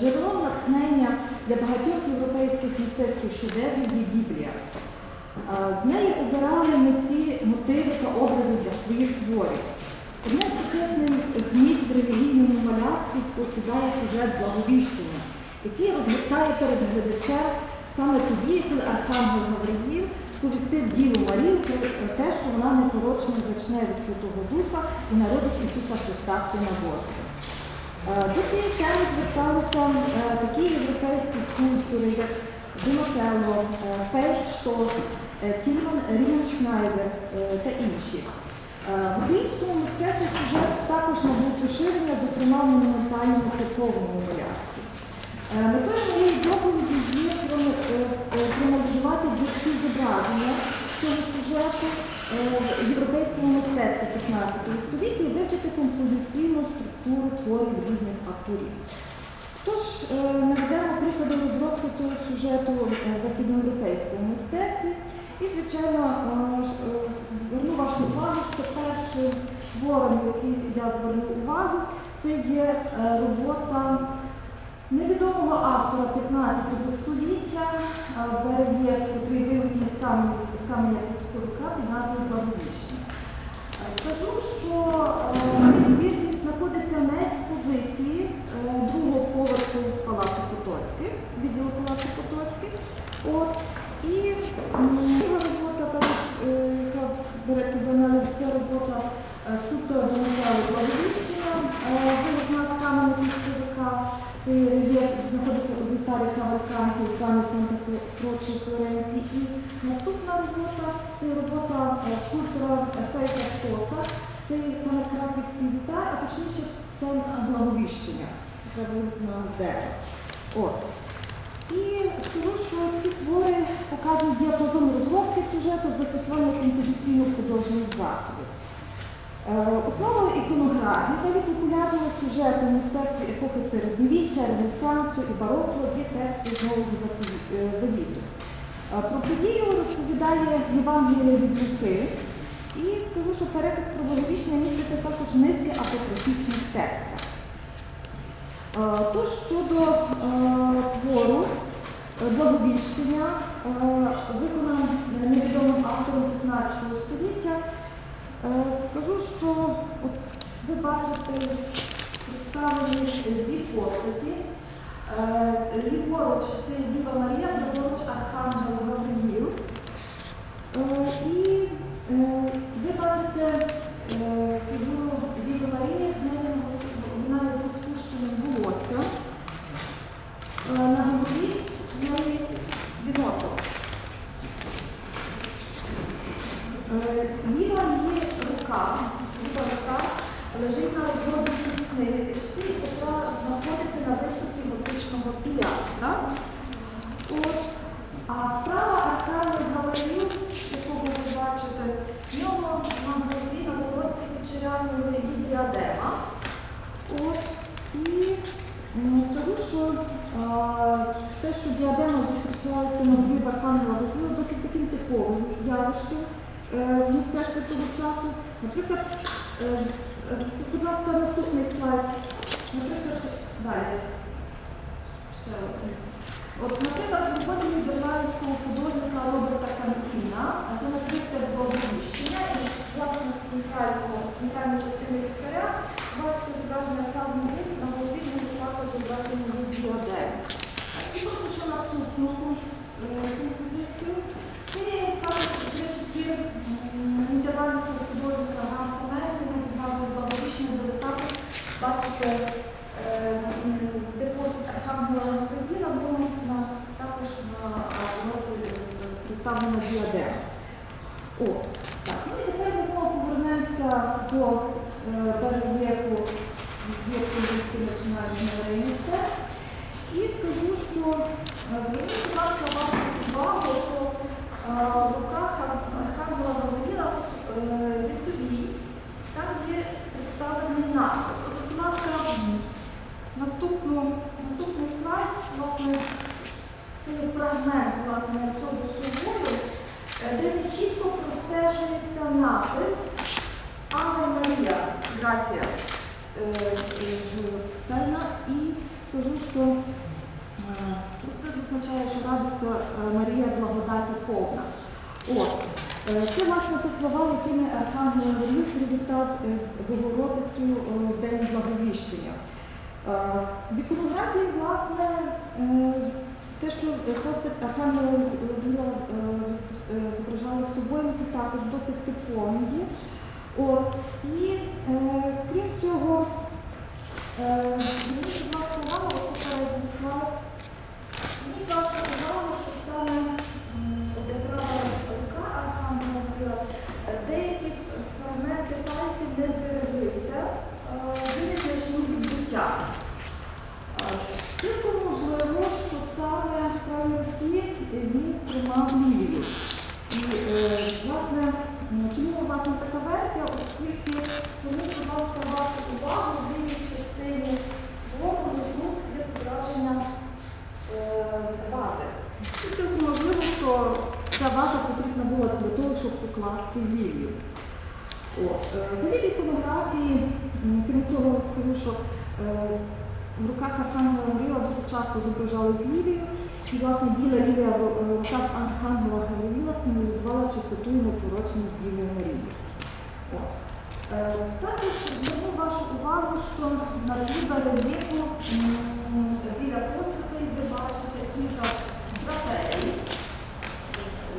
джерелом натхнення для багатьох європейських мистецьких шедеврів є Біблія. Е, З неї обирали митці мотиви та образи для своїх творів. Одне з почесних місць в релігійному малярстві посідає сюжет благовіщення, який розгортає перед глядачем саме тоді, коли Архангел Гавриїл сповістив Діву Марію про те, що вона непорочно зачне від Святого Духа і народить Ісуса Христа, Сина Божого. Е, До цієї теми зверталися е, такі європейські скульптори, як Донателло, е, е, Тільман Ріменшнайдер е, та інші. Е, В українському мистецтві сюжет також набув поширення, зокрема в монументальному церковному. Е, Метою моєї доповіді є про- е, е, проаналізувати дітські зображення цього сюжету е, в європейському мистецтві 15 століття і вивчити композиційну структуру творів різних авторів. Тож е, наведемо приклади розробки сюжету е, в мистецтві. І, звичайно, е, зверну вашу увагу, що першим твором, який я зверну увагу, це є робота невідомого автора 15 століття Берельєф, який виведений з каменя пісковика під назвою Благовіщення. Скажу, що е, він знаходиться на експозиції е, другого поверху Палацу Потоцьких, відділу Палацу Потоцьких. От. І м, друга робота, також, е, яка береться до аналізу, це робота е, скульптора Донателло Благовіщення, е, виведена з каменя пісковика. Цей рельєф знаходиться у Вітарі Кавальканті в храмі Санта Крочі Флоренції. І наступна робота це робота е, скульптора Фейка Штоса. Це саме Краківський а точніше сцен благовіщення, яка з дерева. От. І скажу, що ці твори показують діапазон розробки сюжету з застосуванням композиційно-художніх засобів. Е, Основою іконографії та від популярного сюжету мистецтві епохи середньовіччя, Ренесансу і бароко є тексти з Нового е, Завіту. Е, Про подію розповідає Євангеліє від Луки. І скажу, що переказ про благовіщення міститься також низки апокрифічних текстів. Е, Тож щодо е, твору е, благовіщення, виконано невідомим автором 15 століття, Скажу, що от ви бачите представлені дві постаті. Ліворуч це Діва Марія, праворуч Архангел Гавриїл. І ви бачите фігуру Діви Марії, в неї вона є з розпущеним волоссям. Е, На голові в неї віночок. Е, Ліва її рука, ліва рука лежить на розробленій книжці, яка знаходиться на висоті готичного пілястра. От. А справа Аркадій Гавриїл, якого ви бачите, в нього на голові на волосі вечеряної є діадема. От. І м, скажу, що е, те, що діадема зустрічається на дві Архангела Гавриїла, досить таким типовим явищем е, в мистецтві того часу. Наприклад, е, будь ласка, наступний слайд. Наприклад, далі. От, наприклад, виходить від нідерландського художника Роберта Канкіна, а це наприклад благовіщення, і власне центрального, центральної частини вікторя, бачите зображення саме на голові, він також зображення від діадеми. І прошу, що наступну е, композицію. Це є також твір нідерландського художника Ганса Мейшена, який назвав благовіщення, де ви також бачите депозит Архангела Гавриїла, було на, також на носі представлена діадема. О, так, ну і тепер ми знову повернемося до барельєфу зв'язку з національного. І скажу, що е, зверніть, будь ласка, вашу увагу, що е, в руках Архангела Гавриїла е, лісовій, там є представлений надпис. От, будь ласка, наступний слайд, власне, це фрагмент власне, цього собою, е, де чітко простежується напис Грація е, Журнальна і скажу, що це означає, що радуйся е, Марія благодаті повна. От. Е, Це власне ті слова, якими Архангел Гавриїл привітав Богородицю в день благовіщення. В іконографії, власне, те, що постать Архангела зображала собою, це також досить типові. є. От. І е, крім цього, е, мені ласка, увагу, попередній. Мені вашу увагу, що саме права рука Архангела деякі фрагменти пальців не збереглися, вони знайшли відбуття. Цілком можливо, що саме в правій руці він тримав лівію. І, е, власне, м, чому власне така версія, оскільки зверніть, будь ласка, вашу увагу в лівій частині твору внизу є зображення е, вази. І цілком можливо, що ця ваза потрібна була для того, щоб покласти лілію. От. е, Взагалі в іконографії, м, крім цього, скажу, що е, в руках Архангела Гаврила досить часто зображали з лілією, і власне біла лілія в е, руках Архангела Гаврила символізувала чистоту і непорочність Діви Марії. Е, Також зверну вашу увагу, що на барельєфу біля постатей ви бачите кілька. Ось,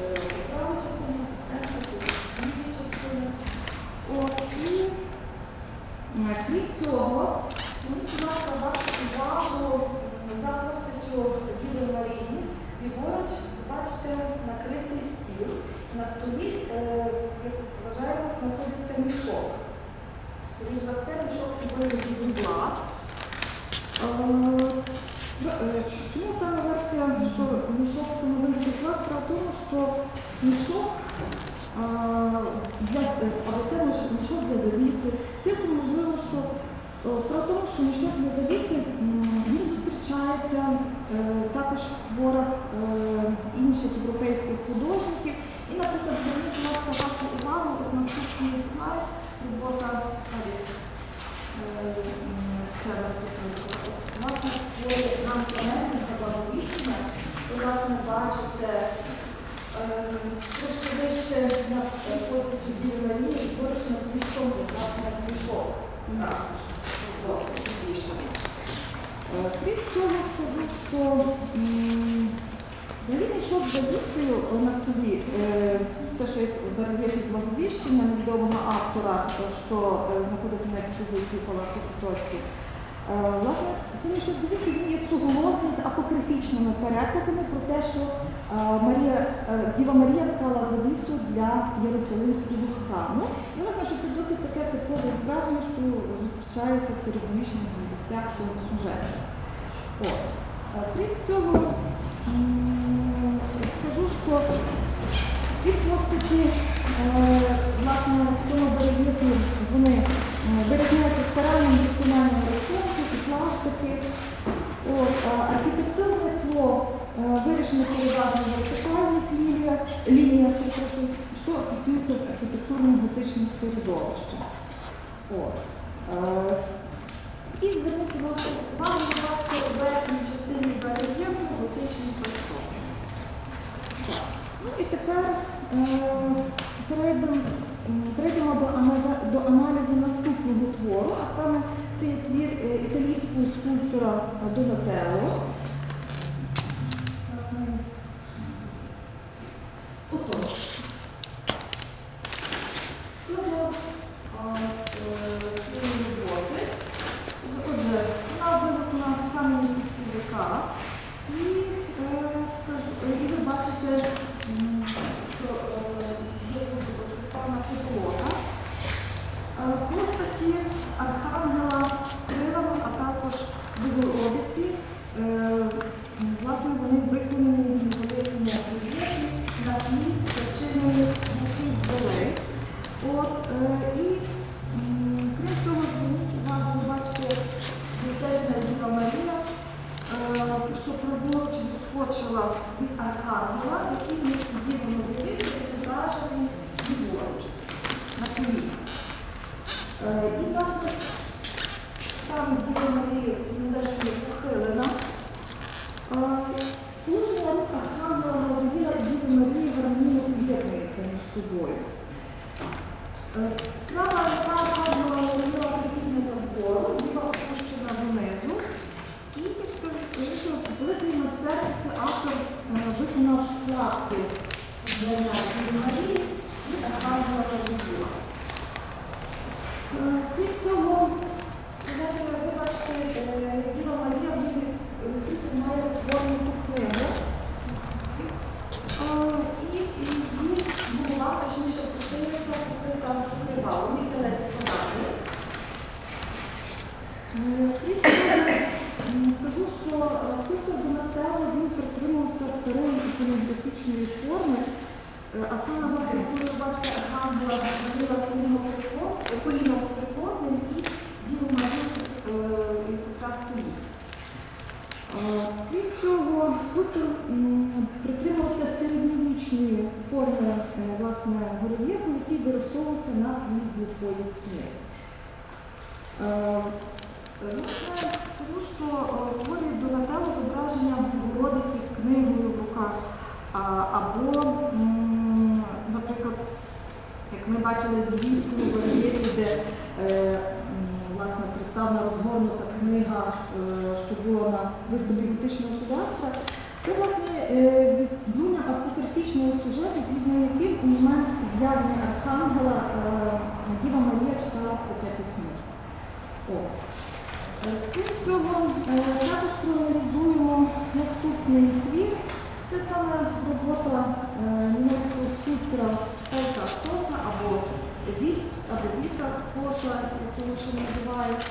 е, Права частина, центр, тут ліві частини. От, і е, крім цього, мені будь ласка, вашу увагу за постаттю Діви Марії. Ліворуч, бачите, накритий стіл. На столі, е, як вважаємо, знаходиться мішок. Скоріше за все, мішок собою зла. Чому саме версія, що мішок саме виглядить зла? Справа в тому, що мішок а, для, або це може мішок для завіси. Цілком можливо, що о, справа в тому, що мішок для завіси м, він зустрічається е, також в творах е, інших європейських художників. І, наприклад, зверніть, будь ласка, вашу увагу, от наступний слайд, робота навіть, е, м, ще раз тут. е, Власне, творі транспланетника благовіщення, ви, власне, бачите е, трошки вище на постаті Діви Марії, над мішком, власне, збільшено. Е, Крім цього, скажу, що взагалі мішок за вісою на столі, е, те, що як барельєфі благовіщення невідомого автора, що знаходиться на експозиції Палацу Потоцьких, Власне, цей мішок вісою, він є суголосний з апокрифічними переказами про те, що е, Марія, е, Діва Марія ткала завісу для Єрусалимського храму. І власне, що це досить таке типове зображення, що зустрічається в середньовічних місцях цього сюжету. Е, Крім цього, скажу, що ці постаті, е, власне, в цьому барельєфі вони е, вирізняються старанням виконанням рисунків і пластики. От, архітектурне тло е, вирішено переважно в вертикальних лініях, лініях що асоціюється з архітектурним готичним середовищем. От. Е, І зверніть увагу, бачите у верхній частині барельєфу готичний фасон. Ну і тепер е, перейдемо, до аналізу наступного твору, а саме це твір е, італійського скульптора Донателло. От, е, І крім того, зверніть увагу, бачите, теж Наділа Марія, е, що продовжує скочила від архангела, який ми сподіваємо зробити зображений ліворуч на тобі. Е, і власне там Діла Марії дещо похилена. Положена рука Ханна Володимира діва марія гармонійно об'єднується між собою вказувала ліва прикинута вгору, ліва опущена донизу. І великої майстерності автор е, виконав складки для Марії і Архангела Гаврила. Е, Крім цього, знаєте, ви бачите, е, Діва Марія тримає згорнуту книгу. Е, І і її була, точніше, пустилиця покрита покривалом, і телець складати. Е, крім того, м, Скажу, що е, скульптор Донателло він притримався старої іконографічної форми, е, а саме власне, коли ви бачите Архангела Гаврила коліном прикладним і Діву Марію е, якраз стоїть. Е, Крім цього, скульптор притримався середньовічної форми е, власне, горельєфу, який вирисовувався на тлі глухої стіни. Скажу, що е, в творі зображення Богородиці з книгою в руках, або, як ми бачили в Львівському барельєфі, де е, власне, представлена розгорнута книга, е, що була на виступі готичного піластра, це власне е, відлуння апокрифічного сюжету, згідно яким у момент з'явлення Архангела Діва Марія читала святе. Е, Крім цього, також проаналізуємо наступний твір. Це саме робота німецького скульптора Штоса або Віт, або Віта Стоша, як того називають.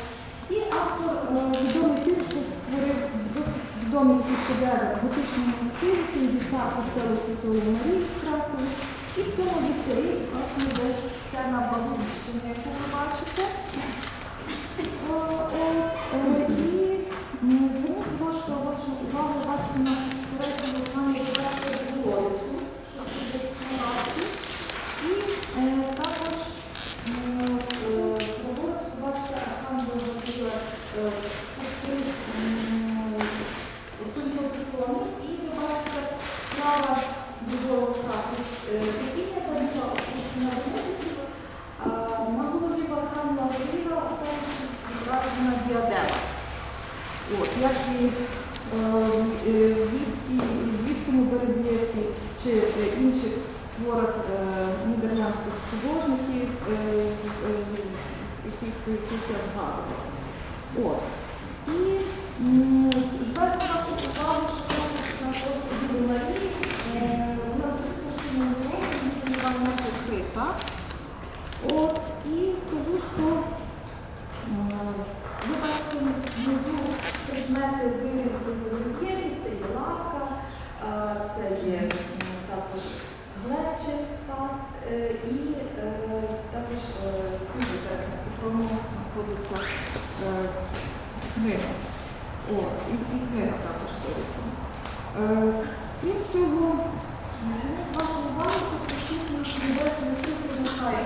І автор е, відомий тим, що створив досить відомий такий шедевр в готичному стилі, це віта костелу Святої Марії в Кракові. І в цьому вітері, власне, десь ця на Балубіщині, яку ви бачите. О, е, І зверніть вашу увагу бачите на передньому виконанні завершує вулицю, Doesn't. О, і, і книга також вирізана. Е, Крім цього, зверніть вашу увагу, що присутність небесної сил призначає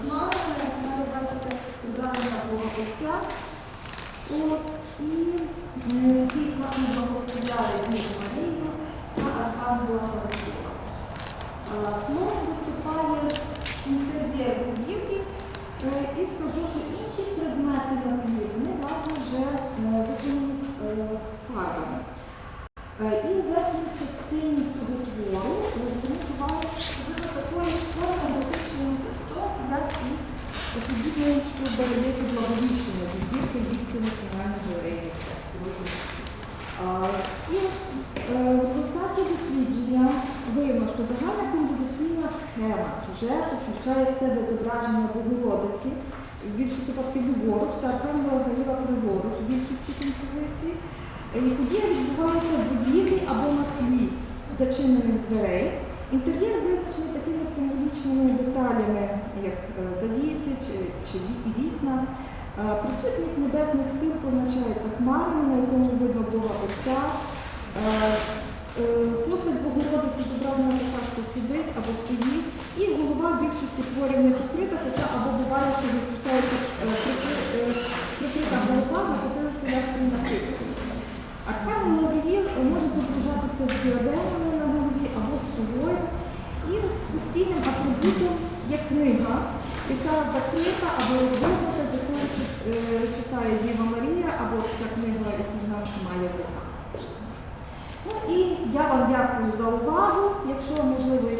хмарами, як ви бачите, зображення Бога Отця. От, і е, ті власне благословляли Марію та Архангела Гаврила. Тлом виступає інтер'єр будівлі е, і скажу, що інші предмети на тлі, вони власне вже е, виконані е, фарбами. Е, І в верхній частині цього твору е, зверніть увагу, що ви такої ж форми готичного пісок, як і подібної, що барельєфі благовіщення, відбірки Львівської національної галереї мистецтв. А, І ось, е, в результаті дослідження виявлено, що загальна композиційна схема сюжету включає в себе зображення Богородиці, в більшості ліворуч, та Архангела Галіва праворуч в більшості композицій. Е, подія відбувається в будівлі або на тлі зачинених дверей. Інтер'єр визначений такими символічними деталями, як е, завіси чи, вікна. Е, Присутність небесних сил позначається хмарами, на якому видно Бога Отця. Е, е, Постать Богородиці зображена така, що сидить або стоїть, і голова в більшості творів не покрита, хоча або буває, що зустрічається е, прикри- е, прикрита голова, знаходиться як накритою. Архангел Гавриїл може зображатися з діадемами на голові або з собою. І постійним атрибутом є книга, яка закрита або розгорнута, з якою е, читає Єва Марія, або ця книга, яку вона має. Ну і я вам дякую за увагу. Якщо можливо.